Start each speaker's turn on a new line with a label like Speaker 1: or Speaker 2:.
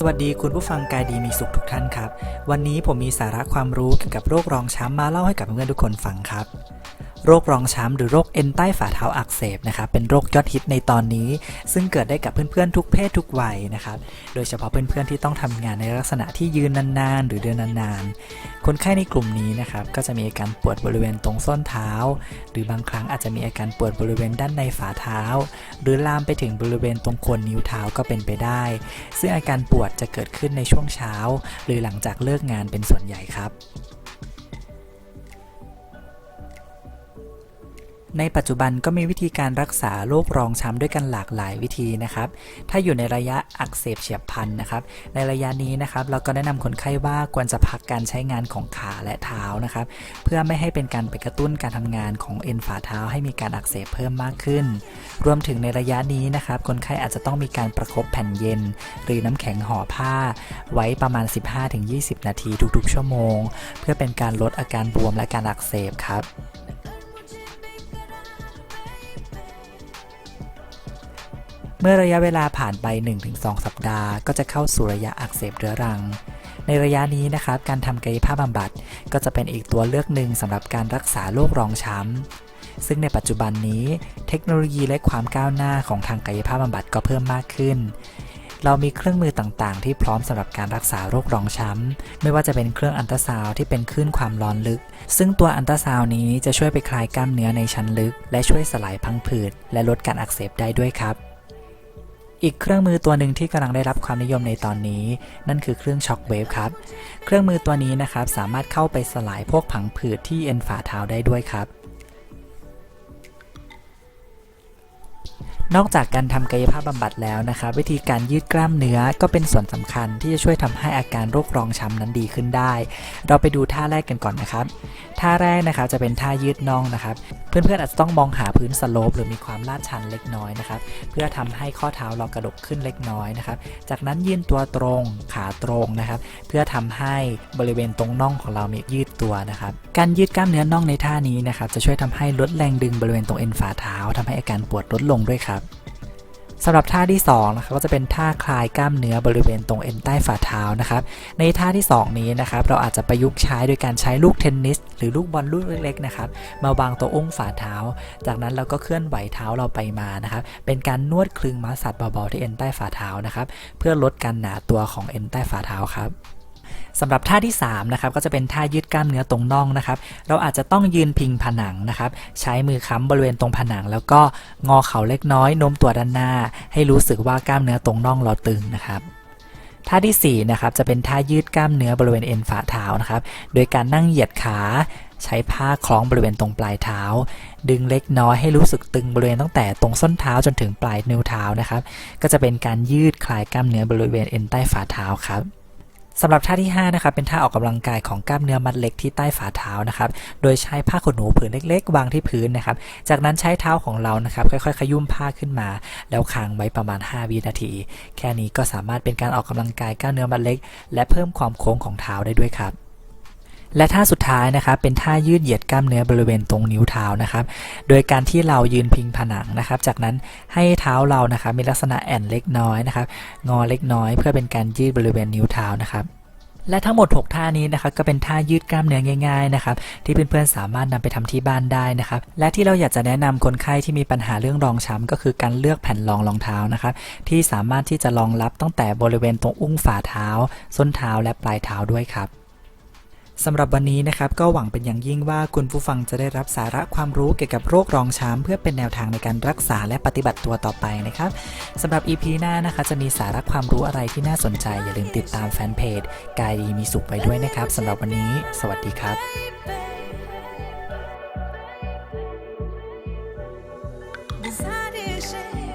Speaker 1: สวัสดีคุณผู้ฟังกายดีมีสุขทุกท่านครับ วันนี้ผมมีสาระความรู้เกี่ยวกับโรครองช้ำมาเล่าให้กับเพื่อนทุกคนฟังครับ โรครองช้ำหรือโรคเอ็นใต้ฝ่าเท้าอักเสบนะครับเป็นโรคยอดฮิตในตอนนี้ ซึ่งเกิดได้กับเพื่อนๆทุกเพศทุกวัยนะครับโดยเฉพาะเพื่อนๆที่ต้องทำงานในลักษณะที่ยืนนานๆ หรือเดินนานๆ คนไข้ในกลุ่มนี้นะครับก็จะมีอาการปวดบริเวณตรงส้นเท้า หรือบางครั้งอาจจะมีอาการปวดบริเวณด้านในฝ่าเท้า หรือลามไปถึงบริเวณตรงโคนนิ้วเท้าก็เป็นไปได้ ซึ่งอาการปวดจะเกิดขึ้นในช่วงเช้า หรือหลังจากเลิกงานเป็นส่วนใหญ่ครับ ในปัจจุบันก็มีวิธีการรักษาโรครองช้ำด้วยกันหลากหลายวิธีนะครับ ถ้าอยู่ในระยะอักเสบเฉียบพลันนะครับ ในระยะนี้นะครับเราก็แนะนำคนไข้ว่าควรจะพักการใช้งานของขาและเท้านะครับ เพื่อไม่ให้เป็นการไปกระตุ้นการทำงานของเอ็นฝ่าเท้าให้มีการอักเสบเพิ่มมากขึ้น รวมถึงในระยะนี้นะครับ คนไข้อาจจะต้องมีการประคบแผ่นเย็น หรือน้ำแข็งห่อผ้า ไว้ประมาณ 15-20 นาทีทุกๆ ชั่วโมง เพื่อเป็นการลดอาการบวมและการอักเสบครับ เมื่อระยะเวลาผ่านไป 1-2 สัปดาห์ ก็จะเข้าสู่ระยะอักเสบเรื้อรัง ในระยะนี้นะครับการทำกายภาพบำบัดก็จะเป็นอีกตัวเลือกหนึ่งสำหรับการรักษาโรครองช้ำ ซึ่งในปัจจุบันนี้ เทคโนโลยีและความก้าวหน้าของทางกายภาพบำบัดก็เพิ่มมากขึ้น เรามีเครื่องมือต่างๆ ที่พร้อมสำหรับการรักษาโรครองช้ำ ไม่ว่าจะเป็นเครื่องอันตราซาวที่เป็นคลื่นความร้อนลึก ซึ่งตัวอันตราซาวนี้จะช่วยไปคลายกล้ามเนื้อในชั้นลึก และช่วยสลายพังผืดและลดการอักเสบได้ด้วยครับ อีกเครื่องมือตัวหนึ่งที่กำลังได้รับความนิยมในตอนนี้ นั่นคือเครื่องช็อคเวฟครับ เครื่องมือตัวนี้นะครับสามารถเข้าไปสลายพวกผังผืดที่เอ็นฝ่าเท้าได้ด้วยครับ นอกจากการทำกายภาพบำบัดแล้วนะครับ วิธีการยืดกล้ามเนื้อก็เป็นส่วนสำคัญที่จะช่วยทำให้อาการโรครองช้ำนั้นดีขึ้นได้ เราไปดูท่าแรกกันก่อนนะครับ ท่าแรกนะครับจะเป็นท่ายืดน่องนะครับ เพื่อนๆอาจจะต้องมองหาพื้นสโลปหรือมีความลาดชันเล็กน้อยนะครับ เพื่อทำให้ข้อเท้าเรากระดกขึ้นเล็กน้อยนะครับ จากนั้นยืนตัวตรงขาตรงนะครับ เพื่อทำให้บริเวณตรงน่องของเรามียืดตัวนะครับ การยืดกล้ามเนื้อน่องในท่านี้นะครับจะช่วยทำให้ลดแรงดึงบริเวณตรงเอ็นฝ่าเท้าทำให้อาการปวดลดลงด้วยครับ สำหรับท่าที่2นะครับก็จะเป็นท่าคลายกล้ามเนื้อบริเวณตรงเอ็นใต้ฝ่าเท้านะครับ ในท่าที่ 2 นี้นะครับเราอาจจะประยุกต์ใช้โดยการใช้ลูกเทนนิส หรือลูกบอลลูกเล็กๆนะครับมาวางตัวอุ้งฝ่าเท้า จากนั้นเราก็เคลื่อนไหวเท้าเราไปมานะครับเป็นการนวดคลึงมัสสัตเบาๆที่เอ็นใต้ฝ่าเท้านะครับเพื่อลดการหนาตัวของเอ็นใต้ฝ่าเท้าครับ สำหรับท่าที่3นะครับก็จะเป็นท่ายืดกล้ามเนื้อตรงน่องนะครับเราอาจจะต้องยืนพิงผนังนะครับใช้มือค้ำบริเวณตรงผนัง แล้วก็งอเข่าเล็กน้อยโน้มตัวด้านหน้า ให้รู้สึกว่ากล้ามเนื้อตรงน่องเราตึงนะครับท่าที่4นะครับจะเป็นท่ายืดกล้ามเนื้อบริเวณเอ็นฝ่าเท้านะครับโดยการนั่งเหยียดขาใช้ผ้าคล้องบริเวณตรงปลายเท้า ดึงเล็กน้อยให้รู้สึกตึงบริเวณตั้งแต่ตรงส้นเท้าจนถึงปลายนิ้วเท้านะครับ ก็จะเป็นการยืดคลายกล้ามเนื้อบริเวณเอ็นใต้ฝ่าเท้าครับ สำหรับท่าที่5นะครับเป็นท่าออกกำลังกายของกล้ามเนื้อมัดเล็กที่ใต้ฝ่าเท้านะครับโดยใช้ผ้าขนหนูผืนเล็ก ๆ วางที่พื้นนะครับจากนั้นใช้เท้าของเรานะครับค่อยๆ ขยุ่มผ้าขึ้นมา แล้วค้างไว้ประมาณ 5 วินาที แค่นี้ก็สามารถเป็นการออกกำลังกายกล้ามเนื้อมัดเล็ก และเพิ่มความโค้งของเท้าได้ด้วยครับ และท่าสุดท้ายนะครับเป็นท่ายืดเหยียดกล้ามเนื้อบริเวณตรงนิ้วเท้านะครับ โดยการที่เรายืนพิงผนังนะครับ จากนั้นให้เท้าเรานะครับมีลักษณะแอนเล็กน้อยนะครับ งอเล็กน้อย เพื่อเป็นการยืดบริเวณนิ้วเท้านะครับและทั้งหมด 6 ท่านี้นะครับก็เป็นท่ายืดกล้ามเนื้อง่ายๆนะครับที่เพื่อนๆสามารถนำไปทำที่บ้านได้นะครับและที่เราอยากจะแนะนำคนไข้ที่มีปัญหาเรื่องรองช้ำก็คือการเลือกแผ่นรองรองเท้านะครับที่สามารถที่จะรองรับตั้งแต่บริเวณตรงอุ้งฝ่าเท้า ส้นเท้าและปลายเท้าด้วยครับ สำหรับวันนี้นะครับก็หวังเป็นอย่างยิ่งว่าคุณผู้ฟังจะได้รับสาระความรู้เกี่ยวกับโรครองช้ำเพื่อเป็นแนวทางในการรักษาและปฏิบัติตัวต่อไปนะครับสำหรับ EP หน้านะคะจะมีสาระความรู้อะไรที่น่าสนใจ อย่าลืมติดตามแฟนเพจกายดีมีสุขไปด้วยนะครับสำหรับวันนี้ สวัสดีครับ
Speaker 2: Desire shame.